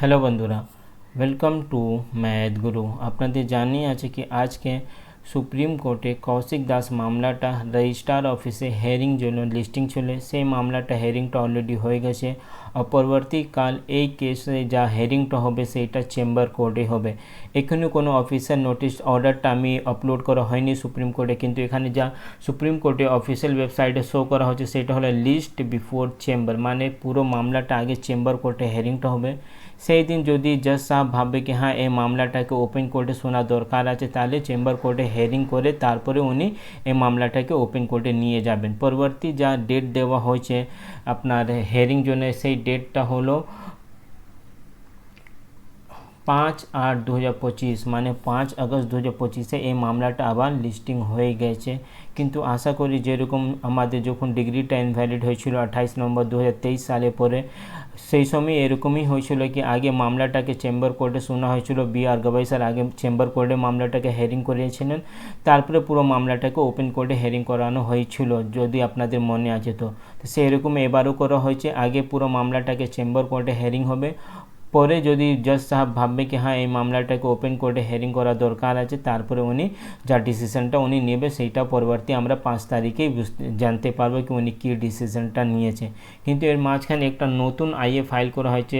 Hello বন্ধুরা welcome to math গুরু আপনাদের জানিয়ে আছে কি আজকে সুপ্রিম কোর্টে কৌশিক দাস মামলাটা রেজিস্ট্রার অফিসে হেয়ারিং জন্য লিস্টিং ছিল সেই মামলাটা হেয়ারিংটা অলরেডি হয়ে গেছে। আর পরবর্তীকাল এই কেসে যা হেয়ারিংটা হবে সেইটা চেম্বার কোর্টে হবে। এখানে কোনো অফিসিয়াল নোটিশ অর্ডারটা আমি আপলোড করা হয়নি সুপ্রিম কোর্টে, কিন্তু এখানে যা সুপ্রিম কোর্টে অফিসিয়াল ওয়েবসাইটে শো করা হচ্ছে সেটা হলো লিস্ট বিফোর চেম্বার মানে পুরো মামলাটা আগে চেম্বার কোর্টে হেয়ারিংটা হবে। সেই দিন যদি জজ সাহেব ভাববে কি হ্যাঁ এই মামলাটাকে ওপেন কোর্টে শোনা দরকার আছে, তাহলে চেম্বার কোর্টে হেয়ারিং করে তারপরে উনি এই মামলাটাকে ওপেন কোর্টে নিয়ে যাবেন। পরবর্তী যা ডেট দেওয়া হয়েছে আপনার হেয়ারিং জন্য, সেই ডেটটা হলো পাঁচ আট দু মানে পাঁচ আগস্ট দু হাজার এই মামলাটা আবার লিস্টিং হয়ে গেছে। কিন্তু আশা করি যেরকম আমাদের যখন ডিগ্রিটা ইনভ্যালিড হয়েছিল আঠাইশ নম্বর দু হাজার তেইশ সালে পরে সেই সময় এরকমই হয়েছিল কি, আগে মামলাটাকে চেম্বার কোর্টে শোনা হয়েছিল, বি আর গবাই স্যার আগে চেম্বার কোর্টে মামলাটাকে হেয়ারিং করিয়েছিলেন, তারপরে পুরো মামলাটাকে ওপেন কোর্টে হেয়ারিং করানো হয়েছিল, যদি আপনাদের মনে আছে তো। সেরকম এবারও করা হয়েছে, আগে পুরো মামলাটাকে চেম্বার কোর্টে হেয়ারিং হবে পরে যদি জজ সাহেব ভাববে কি হ্যাঁ এই মামলাটাকে ওপেন কোর্টে হেয়ারিং করা দরকার আছে, তারপরে উনি যা ডিসিশনটা উনি নেবে, সেইটা পরবর্তী আমরা পাঁচ তারিখেই জানতে পারব কি উনি কী ডিসিশনটা নিয়েছে। কিন্তু এর মাঝখানে একটা নতুন আইএ ফাইল করা হয়েছে,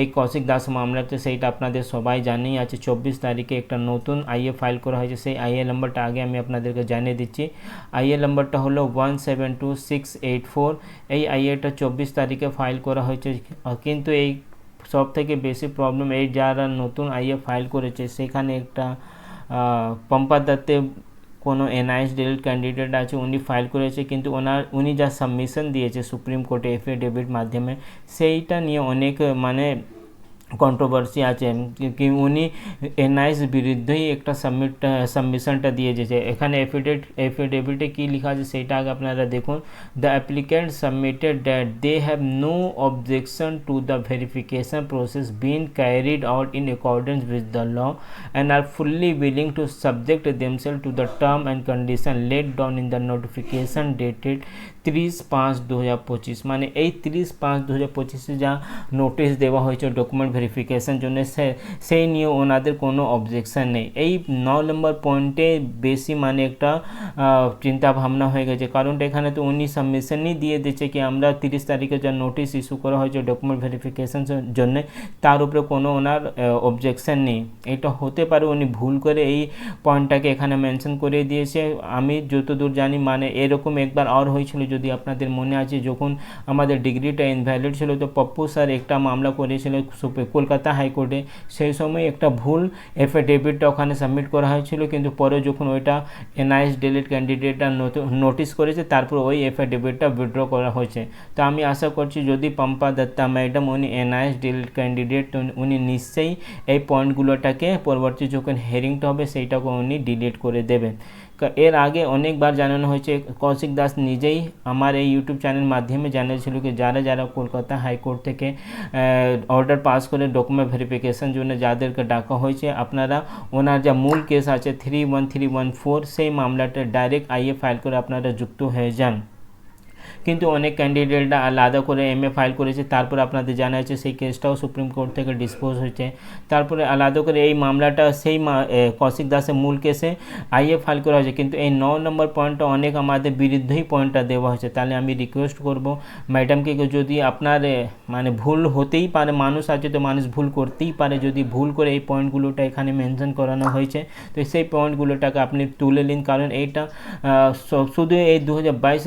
এই কৌশিক দাস মামলাতে সেইটা আপনাদের সবাই জানেই আছে, চব্বিশ তারিখে একটা নতুন আইএ ফাইল করা হয়েছে, সেই আইএ নাম্বারটা আগে আমি আপনাদেরকে জানিয়ে দিচ্ছি। আইএ নাম্বারটা হলো one seven two six eight four এই আইএটা চব্বিশ তারিখে ফাইল করা হয়েছে, কিন্তু এই সব থেকে বেশি প্রবলেম এই যারা নতুন আইএ ফাইল করেছে, সেখানে একটা পম্পা দত্তে কোনো এনআইএস ডিলিট ক্যান্ডিডেট আছে, উনি ফাইল করেছে, কিন্তু ওনার, উনি যা সাবমিশন দিয়েছে সুপ্রিম কোর্টে এফিডেভিট মাধ্যমে, সেইটা নিয়ে অনেক মানে কন্ট্রোভার্সি আছে। কি উনি এনআইএস বিরুদ্ধেই একটা সাবমিট সাবমিশনটা দিয়ে দিয়েছে। এখানে এফিডেভিট এফিডেভিটে কী লেখা আছে সেটা আগে আপনারা দেখুন। The applicant submitted that they have no objection to the verification process been carried out in accordance with the law and are fully willing to subject themselves to the term and condition laid down in the notification dated তিরিশ পাঁচ দু হাজার পঁচিশ। মানে এই তিরিশ পাঁচ দু হাজার পঁচিশে যা নোটিশ দেওয়া হয়েছে ডকুমেন্ট ভেরিফিকেশন জন্য সেই নিয়ে ওনাদের কোনো অবজেকশন নেই। এই ন নম্বর পয়েন্টে বেশি মানে একটা চিন্তা ভাবনা হয়ে গেছে। কারণটা এখানে তো উনি সাবমিশনই দিয়ে দিচ্ছে কি আমরা তিরিশ তারিখে যা নোটিশ ইস্যু করা হয়েছে ডকুমেন্ট ভেরিফিকেশন জন্য, তার উপরে কোনো ওনার অবজেকশন নেই। এটা হতে পারে উনি ভুল করে এই পয়েন্টটাকে এখানে মেনশন করে দিয়েছে। আমি যতদূর জানি মানে এরকম একবার আর হয়েছিল যদি আপনাদের মনে আছে, যখন আমাদের ডিগ্রিটা ইনভ্যালিড ছিল, তো পপ্পু স্যার একটা মামলা করেছিল কলকাতা হাইকোর্টে। সেই সময় একটা ভুল এফিডেভিটটা ওখানে সাবমিট করা হয়েছিল, কিন্তু পরে যখন ওইটা এনআইএস ডিলিট ক্যান্ডিডেটটা নোটিস করেছে, তারপর ওই এফিডেভিটটা উইথড্র করা হয়েছে। তো আমি আশা করছি, যদি পম্পা দত্তা ম্যাডাম উনি এনআইএস ডিলিট ক্যান্ডিডেট উনি নিশ্চয়ই এই পয়েন্টগুলোটাকে পরবর্তী যখন হেয়ারিংটা হবে, সেইটাকে উনি ডিলিট করে দেবেন। এর আগে অনেকবার জানানো হয়েছে, কৌশিক দাস নিজেই আমার এই ইউটিউব চ্যানেল মাধ্যমে জানিয়েছিল কি, যারা যারা কলকাতা হাইকোর্ট থেকে অর্ডার পাস করে ডকুমেন্ট ভেরিফিকেশন জন্য যাদেরকে ডাকা হয়েছে, আপনারা ওনার যা মূল কেস আছে three one three one four সেই মামলাটা ডাইরেক্ট আইএ ফাইল করে আপনারা যুক্ত হয়ে যান। কিন্তু অনেক ক্যান্ডিডেটরা আলাদা করে এম ফাইল করেছে, তারপর আপনাদের জানা আছে সেই কেসটাও সুপ্রিম কোর্ট থেকে ডিসপোজ হয়েছে। তারপরে আলাদা করে এই মামলাটা সেই কৌশিক দাসের মূল কেসে আইএ ফাইল করা হয়েছে। কিন্তু এই ন নম্বর পয়েন্টটা অনেক আমাদের বিরুদ্ধেই পয়েন্টটা দেওয়া হয়েছে। তাহলে আমি রিকোয়েস্ট করব ম্যাডামকে যদি আপনার মানে ভুল হতেই পারে, মানুষ আছে তো মানুষ ভুল করতেই পারে, যদি ভুল করে এই পয়েন্টগুলোটা এখানে মেনশন করানো হয়েছে, তো সেই পয়েন্টগুলোটাকে আপনি তুলে নিন। কারণ এইটা শুধু এই দু হাজার বাইশ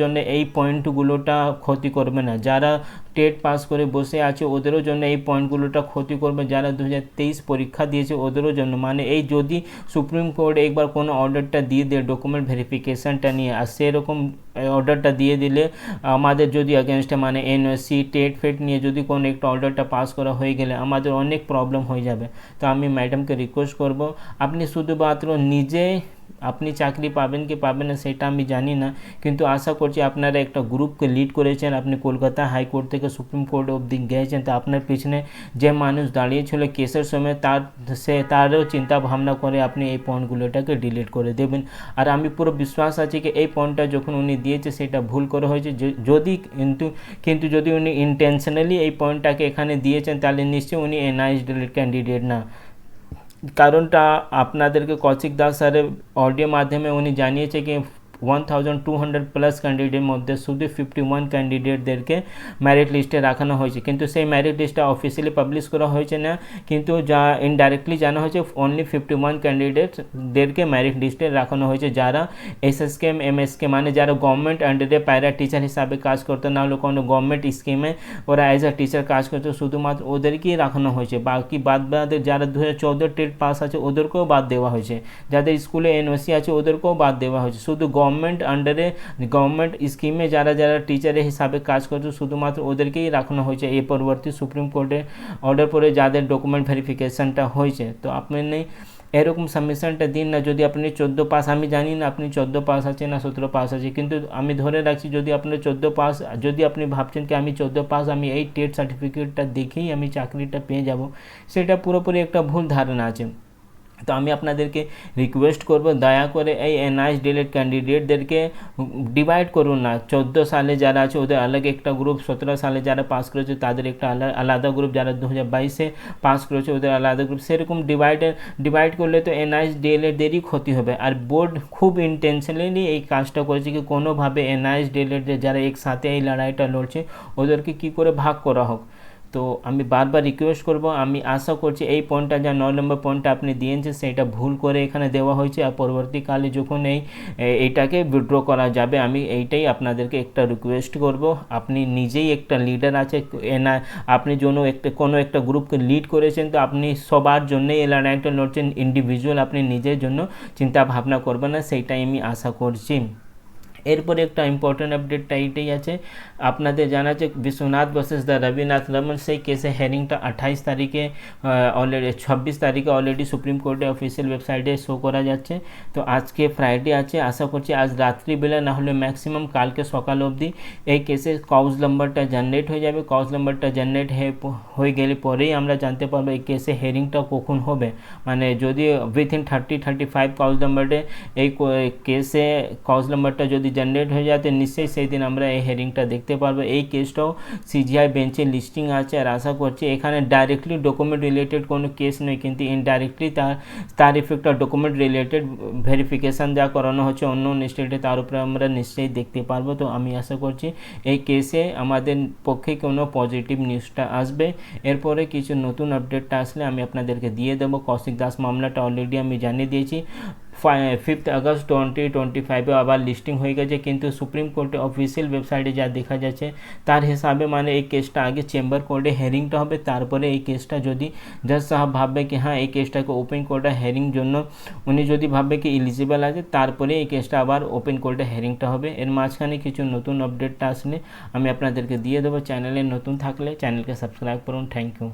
জন্য এই পয়েন্টগুলোটা ক্ষতি করবে না। যারা টেট পাস করে বসে আছে, ওদেরও জন্য এই পয়েন্টগুলোটা ক্ষতি করবে। যারা দু হাজার তেইশ পরীক্ষা দিয়েছে, ওদেরও জন্য। মানে এই যদি সুপ্রিম কোর্ট একবার কোনো অর্ডারটা দিয়ে দেয়, ডকুমেন্ট ভেরিফিকেশানটা নিয়ে, আর সেরকম অর্ডারটা দিয়ে দিলে আমাদের যদি অ্যাগেনস্টে মানে এনওসি টেট ফেট নিয়ে যদি কোনো একটা অর্ডারটা পাস করা হয়ে গেলে আমাদের অনেক প্রবলেম হয়ে যাবে। তো আমি ম্যাডামকে রিকোয়েস্ট করব, আপনি শুধুমাত্র নিজে আপনি চাকরি পাবেন কি পাবেন না, সেটা আমি জানি না। কিন্তু আশা করছি আপনারা একটা গ্রুপকে লিড করেছেন, আপনি কলকাতা হাইকোর্ট থেকে সুপ্রিম কোর্ট অবধি গিয়েছেন তো আপনার পিছনে যে মানুষ দাঁড়িয়েছিল কেসের সময়, তার, সে, তারও চিন্তা ভাবনা করে আপনি এই পয়েন্টগুলোটাকে ডিলিট করে দেবেন। আর আমি পুরো বিশ্বাস আছে কি, এই পয়েন্টটা যখন উনি দিয়েছে, সেটা ভুল করে হয়েছে। যদি কিন্তু কিন্তু যদি উনি ইন্টেনশনালি এই পয়েন্টটাকে এখানে দিয়েছেন, তাহলে নিশ্চয়ই উনি এনআইএস ক্যান্ডিডেট না। কারণটা আপনাদেরকে কৌশিক দাস স্যারের অডিও মাধ্যমে উনি জানিয়েছে কি one thousand two hundred plus candidate মধ্যে শুধু ফিফটি ওয়ান ক্যান্ডিডেটদেরকে ম্যারিট লিস্টে রাখানো হয়েছে। কিন্তু সেই ম্যারিট লিস্টটা অফিসিয়ালি পাবলিশ করা হয়েছে না। কিন্তু যা ইনডাইরেক্টলি জানা হয়েছে অনলি ফিফটি ওয়ান ক্যান্ডিডেটদেরকে ম্যারিট লিস্টে রাখানো হয়েছে। যারা S S K M S K মানে যারা গভর্নমেন্ট আন্ডারে প্যারা টিচার হিসাবে কাজ করতো, না হলে কোনো গভর্নমেন্ট স্কিমে ওরা অ্যাজ আ টিচার কাজ করতো, শুধুমাত্র ওদেরকেই রাখানো হয়েছে। বাকি বাদ বাদের যারা দু হাজার চৌদ্দ টেট পাস আছে, ওদেরকেও বাদ দেওয়া হয়েছে। যাদের স্কুলে এনওসি আছে, ওদেরকেও বাদ দেওয়া হয়েছে। শুধু গভর্নমেন্ট আন্ডারে গভর্নমেন্ট স্কিমে যারা যারা টিচারের হিসাবে কাজ করছে, শুধুমাত্র ওদেরকেই রাখানো হয়েছে। এই পরবর্তী সুপ্রিম কোর্টে অর্ডার পরে যাদের ডকুমেন্ট ভেরিফিকেশনটা হয়েছে। তো আপনি এরকম সাবমিশনটা দিন না। যদি আপনি চোদ্দ পাস আমি জানি না আপনি চোদ্দ পাস আছে না সতেরো পাস আছে, কিন্তু আমি ধরে রাখছি, যদি আপনার চোদ্দ পাস যদি আপনি ভাবছেন কি আমি চোদ্দ পাস আমি এই টেট সার্টিফিকেটটা দেখেই আমি চাকরিটা পেয়ে যাব, সেটা পুরোপুরি একটা ভুল ধারণা আছে। তো আমি আপনাদেরকে রিকোয়েস্ট করব, দয়া করে এই এনআইএস ডিলেট ক্যান্ডিডেটদেরকে ডিভাইড করুন না। চোদ্দ সালে যারা আছে, ওদের আলাগ একটা গ্রুপ সতেরো সালে যারা পাস করেছে, তাদের একটা আলা- আলাদা গ্রুপ যারা দু হাজার বাইশে পাস করেছে, ওদের আলাদা গ্রুপ সেরকম ডিভাইডের ডিভাইড করলে তো এনআইএস ডিএলএডদেরই ক্ষতি হবে। আর বোর্ড খুব ইন্টেনশনালি এই কাজটা করেছে কি, কোনোভাবে এনআইএস ডিএলএড যারা একসাথে এই লড়াইটা লড়ছে, ওদেরকে কি করে ভাগ করা হোক? তো আমি বারবার রিকোয়েস্ট করব, আমি আশা করছি এই পয়েন্টটা যা নয় নম্বর পয়েন্টটা আপনি দিয়েছেন, সেটা ভুল করে এখানে দেওয়া হয়েছে আর পরবর্তীকালে যখন এই এইটাকে উইথড্র করা যাবে, আমি এইটাই আপনাদেরকে একটা রিকোয়েস্ট করব। আপনি নিজেই একটা লিডার আছে, এনা, আপনি জন্য একটা, কোনো একটা গ্রুপকে লিড করেছেন, তো আপনি সবার জন্যই এই লড়াইটা ইন্ডিভিজুয়াল আপনি নিজের জন্য চিন্তা ভাবনা করবেন না, সেইটাই আমি আশা করছি। এরপরে একটা ইম্পর্টেন্ট আপডেটটা এইটাই আছে। আপনাদের জানা আছে বিশ্বনাথ ভার্সেস দ্য রবিনাথ রমন, সেই কেসে হেয়ারিংটা আঠাইশ তারিখে অলরেডি ছাব্বিশ তারিখে অলরেডি সুপ্রিম কোর্টে অফিসিয়াল ওয়েবসাইটে শো করা যাচ্ছে। তো আজকে ফ্রাইডে আছে, আশা করছি আজ রাত্রিবেলা না হলে ম্যাক্সিমাম কালকে সকাল অবধি এই কেসে কাউজ নাম্বারটা জেনারেট হয়ে যাবে। কাউজ নাম্বারটা জেনারেট হয়ে গেলে পরেই আমরা জানতে পারব এই কেসে হেয়ারিংটা কখন হবে। মানে যদি within thirty thirty five cause নাম্বারে এই কেসে কাউজ নাম্বারটা যদি জেনারেট হয়ে যায় তো নিশ্চয়ই সেই দিন আমরা এই হেয়ারিংটা দেখতে পারব। এই কেসটাও সিজিআই বেঞ্চে লিস্টিং আছে আর আশা করছি এখানে ডাইরেক্টলি ডকুমেন্ট রিলেটেড কোনো কেস নয় কিন্তু ইনডাইরেক্টলি তার তার ইফেক্টটা ডকুমেন্ট রিলেটেড ভেরিফিকেশান যা করানো হচ্ছে অন্য স্টেটে তার উপরে আমরা নিশ্চয়ই দেখতে পারব। তো আমি আশা করছি এই কেসে আমাদের পক্ষে কোনো পজিটিভ নিউজটা আসবে। এরপরে কিছু নতুন আপডেটটা আসলে আমি আপনাদেরকে দিয়ে দেবো। কৌশিক দাস মামলাটা অলরেডি আমি জানিয়ে দিয়েছি। ফিফথ আগস্ট টোয়েন্টি টোয়েন্টি ফাইভে আবার লিস্টিং হয়ে গেছে, কিন্তু সুপ্রিম কোর্টে অফিসিয়াল ওয়েবসাইটে যা দেখা যাচ্ছে, তার হিসাবে মানে এই কেসটা আগে চেম্বার কোর্টে হেয়ারিংটা হবে, তারপরে এই কেসটা যদি জজ সাহেব ভাববে কি হ্যাঁ এই কেসটাকে ওপেন কোর্টে হেয়ারিং জন্য উনি যদি ভাববে কি ইলিজিবল আছে, তারপরে এই কেসটা আবার ওপেন কোর্টে হেয়ারিংটা হবে। এর মাঝখানে কিছু নতুন আপডেটটা আসলে আমি আপনাদেরকে দিয়ে দেবো চ্যানেলে নতুন থাকলে চ্যানেলকে সাবস্ক্রাইব করুন থ্যাংক ইউ